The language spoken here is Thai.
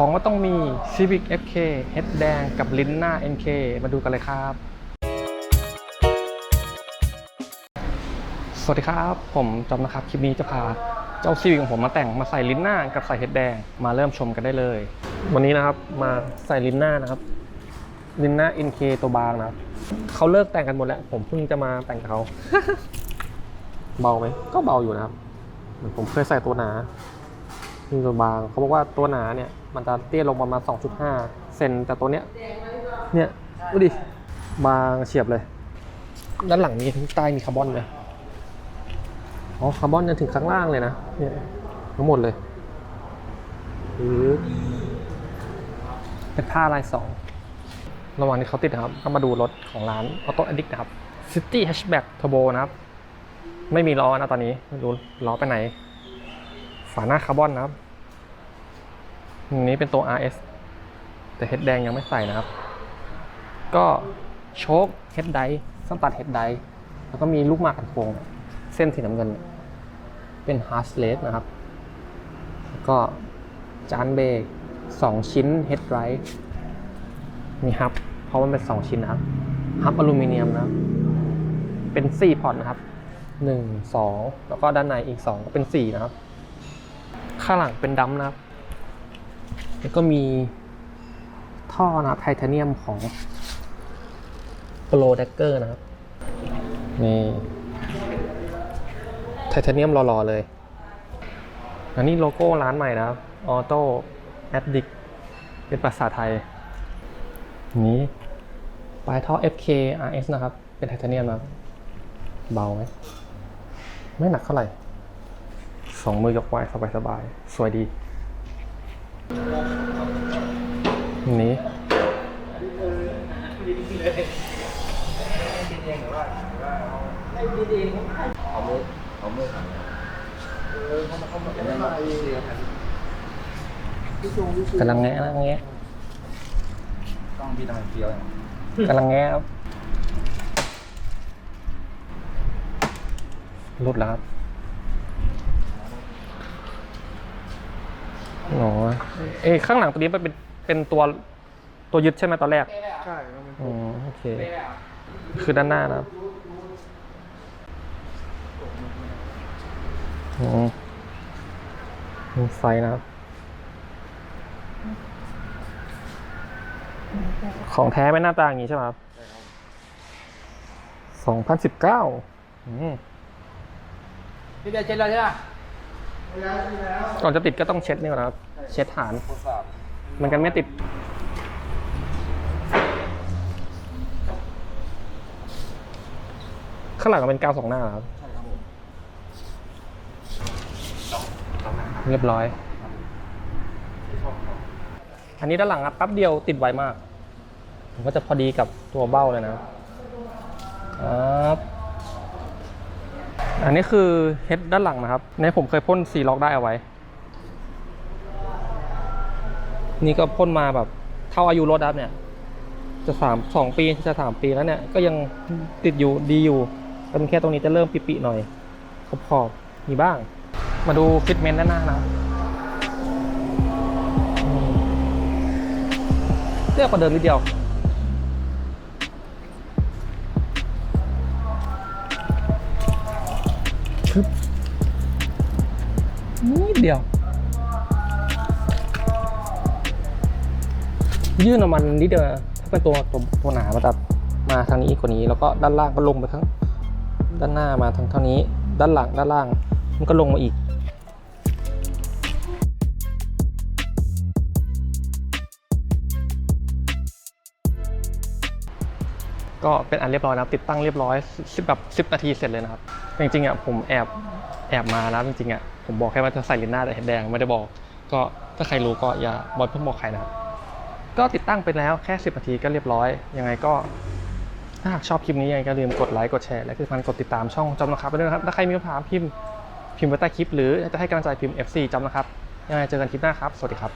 ของก็ต้องมี Civic FK เฮดแดงกับลิ้นหน้า NK มาดูกันเลยครับ สวัสดีครับ ผมจอมนะครับ คลิปนี้จะพาเจ้า Civic ของผมมาแต่งมาใส่ลิ้นหน้ากับใส่เฮดแดงมาเริ่มชมกันได้เลย วันนี้นะครับมาใส่ลิ้นหน้านะครับ ลิ้นหน้า NK ตัวบางนะครับเขาเลิกแต่งกันหมดแล้ว ผมเพิ่งจะมาแต่งเขา เบาไหมก็เบาอยู่นะครับเหมือนผมเคยใส่ตัวหนา นี่ตัวบางเขาบอกว่าตัวหนาเนี่ยมันจะเตี้ยลงประมาณ 2.5 เซนแต่ตัวเนี้ยเนี่ยดูดิบางเฉียบเลย ด้านหลังนี้ทั้งใต้มีคาร์บอนเลยอ๋อคาร์บอนจนถึงข้างล่างเลยนะเนี่ยทั้งหมดเลยหรือเป็นผ้าลายสองระหว่างที่เขาติดนะครับ ก็มาดูรถของร้าน Auto Addict นะครับ City Hatchback Turbo นะครับ ไม่มีล้อนะตอนนี้ไม่รู้ล้อไปไหน ฝาหน้าคาร์บอนนะครับ นนี้เป็นตัว RS แต่เฮดแดงยังไม่ใส่นะครับ ก็โชคเฮดไดส้นตัดเฮดไดแล้วก็มีลูกหมากกันโคงเส้นสีน้ำเงิน เป็นฮาร์สเลสนะครับ แล้วก็จานเบรกสองชิ้นเฮดไรท์มีฮับ เพราะมันเป็นสองชิ้นนะครับฮับอลูมิเนียมนะ เป็นสี่พอร์ตนะครับหนึ่งสองแล้วก็ด้านในอีกสองก็เป็นสี่นะครับ ข้างหลังเป็นดัมนะครับ แล้วก็มีท่อนะไทเทเนียมของโปรแดกเกอร์นะครับ นี่ไทเทเนียมหล่อๆเลย อันนี้โลโก้ร้านใหม่นะครับ Auto Addict เป็นภาษาไทย นี้ปลายท่อ FK RS นะครับ เป็นไทเทเนียมนะครับ เบาไหม ไม่หนักเท่าไหร่สองมือยกไหวสบายๆสวยดี นี้เอามือเอามือทำอันนั้นมาเสียกันกำลังแงะกำลังแงะต้องพี่ทำเฟี้ยวอย่างกำลังแงะครับรุดแล้วครับ โอ้ยเอ้ยข้างหลังตัวนี้มันเป็นเป็นตัวตัวยึดใช่ไหมตอนแรกใช่มันอ๋อโอเค คือด้านหน้านะครับอ๋อมีไฟนะครับ ของแท้ไม่หน้าตาอย่างนี้ใช่ไหมครับสองพันสิบเก้าพี่เบียร์เช็ดแล้วใช่ไหม ก่อนจะติดก็ต้องเช็ดนี่ก่อนนะครับ เช็ดฐานทดสอบมันกันไม่ติด ข้างหลังก็เป็นกาวสองหน้าเหรอครับใช่ครับผมเรียบร้อย อันนี้ด้านหลังอะแป๊บเดียวติดไวมากผมก็จะพอดีกับตัวเบ้าเลยนะครับ อันนี้คือเฮดด้านหลังนะครับ ในผมเคยพ่นซีล็อกได้เอาไว้ นี่ก็พ่นมาแบบเท่าอายุรถดับเนี่ย จะสามสองปีจะสามปีแล้วเนี่ย ก็ยังติดอยู่ดีอยู่เป็นแค่ตรงนี้จะเริ่มปิๆหน่อย ขอบขอบๆมีบ้าง มาดูฟิตเมนต์ด้านหน้านะเรียกกว่าเดิมนิดเดียวึบนิดเดียว ยื่นออกมานิดเดียวนะถ้าเป็นตัวตัวตัวหนามันจะมาทางนี้กว่านี้ แล้วก็ด้านล่างก็ลงไปทั้ง ด้านหน้ามาทางเท่านี้ ด้านหลังด้านล่าง มันก็ลงมาอีกก็เป็นอันเรียบร้อยนะครับติดตั้งเรียบร้อยสิบแบบสิบนาทีเสร็จเลยนะครับ จริงๆอะผมแอบแอบมานะจริงๆอะผมบอกแค่ว่าจะใส่ลินหน้าแต่เห็นแดงไม่ได้บอก ก็ถ้าใครรู้ก็อย่าบอยเพิ่งบอกใครนะครับก็ติดตั้งไปแล้วแค่ 10นาทีก็เรียบร้อย ยังไงก็ ถ้าหากชอบคลิปนี้ยังไงก็ลืมกดไลค์กดแชร์และที่สำคัญกดติดตามช่องจอมนะครับไปด้วยนะครับถ้าใครมีคำถามพิมพ์พิมพ์ไว้ใต้คลิป หรือจะให้กำลังใจพิมพ์ FC จอมนะครับยังไงเจอกันคลิปหน้าครับ สวัสดีครับ